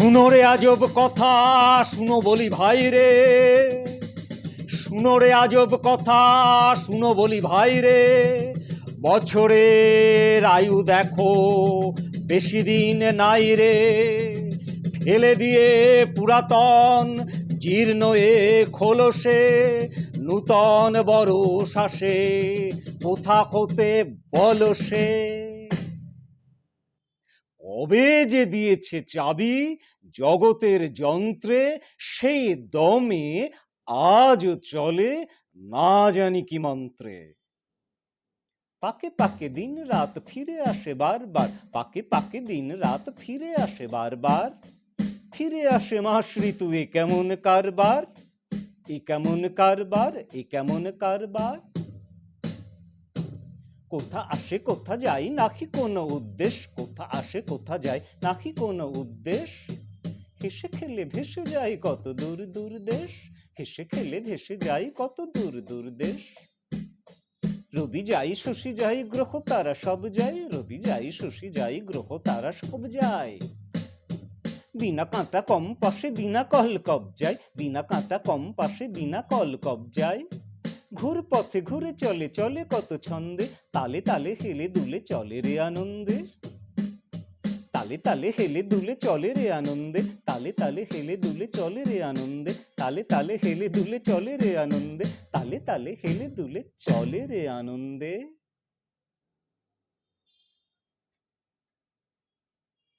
শুনো রে আজব কথা, শুনো বলি ভাই রে। শুনো রে আজব কথা, শুনো বলি ভাই রে। বছরের আয়ু দেখো, বেশি দিন নাই রে। ফেলে দিয়ে পুরাতন, জীর্ণ এ খোলসে, নূতন বড় শ্বাসে কোথা হতে বলসে? কবে যে দিয়েছে চাবি, জগতের যন্ত্রে সেই দমে আজও চলে না জানি কি মন্ত্রে। পাকে পাকে দিন রাত ফিরে আসে বারবার, পাকে পাকে দিন রাত ফিরে আসে বারবার। ফিরে আসে মাস ঋতু এ কেমন কারবার? এ কেমন কারবার? এ কেমন কারবার? কোথা আসে, কোথা যাই নাকি কোনো উদ্দেশ কোথা আসে, কোথা যায়? নাকি কোনো উদ্দেশ হেসে খেলে ভেসে যাই কত দূর দূর দেশ হেসে খেলে ভেসে যাই কত দূর দূর দেশ রবি যাই শশী যাই গ্রহ তারা সব যায়। রবি যাই শশী যাই গ্রহ তারা সব যায়। বিনা কাঁটা কম পাশে বিনা কল কব যায়। বিনা কাঁটা কম পাশে বিনা কল কব যায়। ঘুর পথে ঘুরে চলে চলে কত ছন্দে। তালে তালে হেলে দুলে চলে রে আনন্দে। তালে তালে হেলে দুলে চলে রে আনন্দে। তালে তালে হেলে দুলে চলে রে আনন্দে। তালে তালে হেলে দুলে চলে রে আনন্দে। তালে তালে হেলে দুলে চলে রে আনন্দে।